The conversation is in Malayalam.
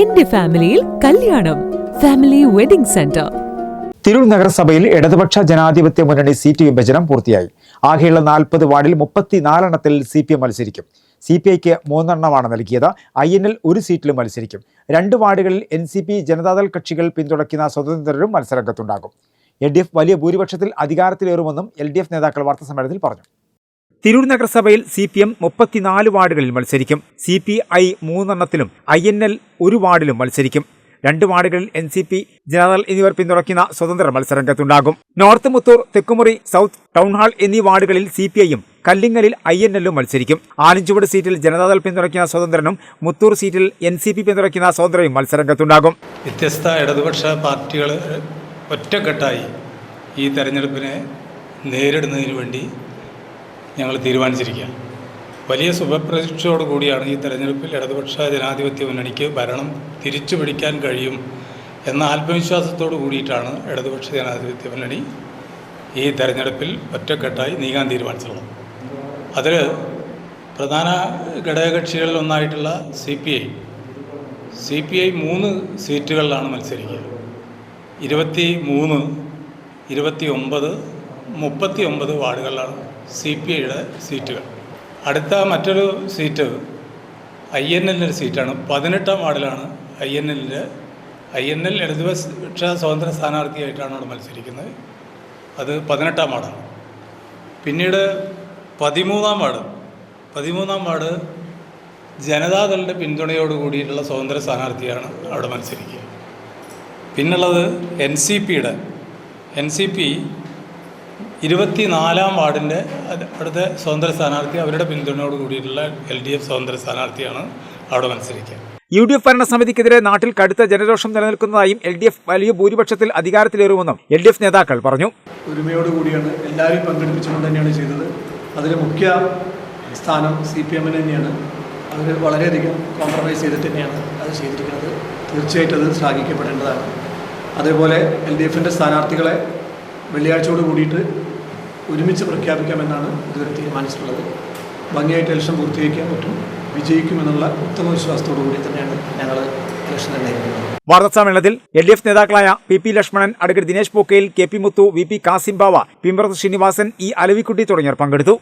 എന്റെ ഫാമിലിയിൽ കല്യാണം. Family wedding centre. തിരൂർ നഗരസഭയിൽ ഇടതുപക്ഷ ജനാധിപത്യ മുന്നണി സീറ്റ് വിഭജനം പൂർത്തിയായി. ആകെയുള്ള നാൽപ്പത് വാർഡിൽ മുപ്പത്തിനാലെണ്ണത്തിൽ സി പി എം മത്സരിക്കും. സി പി ഐക്ക് മൂന്നെണ്ണമാണ് നൽകിയത്. ഐ എൻ എൽ ഒരു സീറ്റിലും മത്സരിക്കും. രണ്ട് വാർഡുകളിൽ എൻ സി പി ജനതാദൾ കക്ഷികൾ പിന്തുണയ്ക്കുന്ന സ്വതന്ത്രരും മത്സരരംഗത്തുണ്ടാകും. എൽ ഡി എഫ് വലിയ ഭൂരിപക്ഷത്തിൽ അധികാരത്തിലേറുമെന്നും എൽ ഡി എഫ് നേതാക്കൾ വാർത്താസമ്മേളനത്തിൽ പറഞ്ഞു. തിരൂർ നഗരസഭയിൽ സി പി എം മുപ്പത്തിനാല് വാർഡുകളിൽ മത്സരിക്കും. സി പി ഐ മൂന്നെണ്ണത്തിലും ഐ എൻ എൽ ഒരു വാർഡിലും മത്സരിക്കും. രണ്ട് വാർഡുകളിൽ എൻ സി പി ജനറൽ എന്നിവർ പിന്തുണയ്ക്കുന്ന സ്വതന്ത്ര മത്സരരംഗത്തുണ്ടാകും. North Muthur Thekkumuri south town hall എന്നീ വാർഡുകളിൽ സി പി ഐയും കല്ലിങ്ങലിൽ ഐ എൻ എല്ലും മത്സരിക്കും. ആലഞ്ചുവട് സീറ്റിൽ ജനതാദൾ പിന്തുണയ്ക്കുന്ന സ്വതന്ത്രനും മുത്തൂർ സീറ്റിൽ എൻ സി പി പിന്തുണയ്ക്കുന്ന സ്വതന്ത്രയും മത്സരരംഗത്തുണ്ടാകും. വ്യത്യസ്ത ഇടതുപക്ഷ പാർട്ടികൾ ഒറ്റക്കെട്ടായി ഈ തെരഞ്ഞെടുപ്പിനെ നേരിടുന്നതിന് വേണ്ടി ഞങ്ങൾ തീരുമാനിച്ചിരിക്കുക വലിയ ശുഭപ്രതീക്ഷയോടു കൂടിയാണ് ഈ തെരഞ്ഞെടുപ്പിൽ ഇടതുപക്ഷ ജനാധിപത്യ മുന്നണിക്ക് ഭരണം തിരിച്ചു പിടിക്കാൻ കഴിയും എന്ന ആത്മവിശ്വാസത്തോടു കൂടിയിട്ടാണ് ഇടതുപക്ഷ ജനാധിപത്യ മുന്നണി ഈ തെരഞ്ഞെടുപ്പിൽ ഒറ്റക്കെട്ടായി നീങ്ങാൻ തീരുമാനിച്ചിട്ടുള്ളത് അതിൽ പ്രധാന ഘടകകക്ഷികളിൽ ഒന്നായിട്ടുള്ള C P I. C P I മൂന്ന് സീറ്റുകളിലാണ് മത്സരിക്കുക. ഇരുപത്തി മൂന്ന് ഇരുപത്തി ഒമ്പത് മുപ്പത്തി ഒമ്പത് വാർഡുകളിലാണ് സി പി ഐയുടെ സീറ്റുകൾ. അടുത്ത മറ്റൊരു സീറ്റ് ഐ എൻ എല്ലിന്റെ സീറ്റാണ്. പതിനെട്ടാം വാർഡിലാണ് ഐ എൻ എല്ലിന്റെ ഐ എൻ എൽ ഇടതുപക്ഷ സ്വതന്ത്ര സ്ഥാനാർത്ഥിയായിട്ടാണ് അവിടെ മത്സരിക്കുന്നത്. അത് പതിനെട്ടാം വാർഡാണ്. പിന്നീട് പതിമൂന്നാം വാർഡ്. പതിമൂന്നാം വാർഡ് ജനതാദളിന്റെ പിന്തുണയോട് കൂടിയിട്ടുള്ള സ്വതന്ത്ര സ്ഥാനാർത്ഥിയാണ് അവിടെ മത്സരിക്കുക. പിന്നുള്ളത് എൻ സി പിയുടെ. എൻ സി പി ഇരുപത്തിനാലാം വാർഡിന്റെ അത് അവിടുത്തെ സ്വതന്ത്ര സ്ഥാനാർത്ഥി അവരുടെ പിന്തുണയോട് കൂടിയിട്ടുള്ള എൽ ഡി എഫ് സ്വതന്ത്ര സ്ഥാനാർത്ഥിയാണ് അവിടെ മത്സരിക്കുക. യു ഡി എഫ് ഭരണസമിതിക്കെതിരെ നാട്ടിൽ കടുത്ത ജനരോഷം നിലനിൽക്കുന്നതായും എൽ ഡി എഫ് വലിയ ഭൂരിപക്ഷത്തിൽ അധികാരത്തിലേറുമെന്നും എൽ ഡി എഫ് നേതാക്കൾ പറഞ്ഞു. ഒരുമയോടുകൂടിയാണ് എല്ലാവരെയും പങ്കെടുപ്പിച്ചുകൊണ്ട് തന്നെയാണ് ചെയ്തത്. അതിൽ മുഖ്യ സ്ഥാനം സി പി എമ്മിന് തന്നെയാണ്. അവർ വളരെയധികം കോംപ്രമൈസ് ചെയ്തിട്ട് തന്നെയാണ് അത് ചെയ്തിരിക്കുന്നത്. തീർച്ചയായിട്ടും അത് ശ്ലാഘിക്കപ്പെടേണ്ടതാണ്. അതേപോലെ എൽ ഡി എഫിന്റെ സ്ഥാനാർത്ഥികളെ വെള്ളിയാഴ്ചയോട് കൂടിയിട്ട് ഒരുമിച്ച് പ്രഖ്യാപിക്കാമെന്നാണ് ഇതുവരെ തീരുമാനിച്ചിട്ടുള്ളത്. ഭംഗിയായിട്ട് ഇലക്ഷൻ പൂർത്തീകരിക്കാൻ പറ്റും വിജയിക്കുമെന്നുള്ള ഉത്തമ വിശ്വാസത്തോടു കൂടി തന്നെയാണ് ഞങ്ങൾ ഇലക്ഷൻ നിർണയിക്കുന്നത്. വാർത്താസമ്മേളനത്തിൽ എൽ ഡി എഫ് നേതാക്കളായ P P Lakshmanan advocate Dinesh Pokkayil K P Muthu V P Kasimbava Pimbrath Srinivasan E Alavikutty തുടങ്ങിയവർ പങ്കെടുത്തു.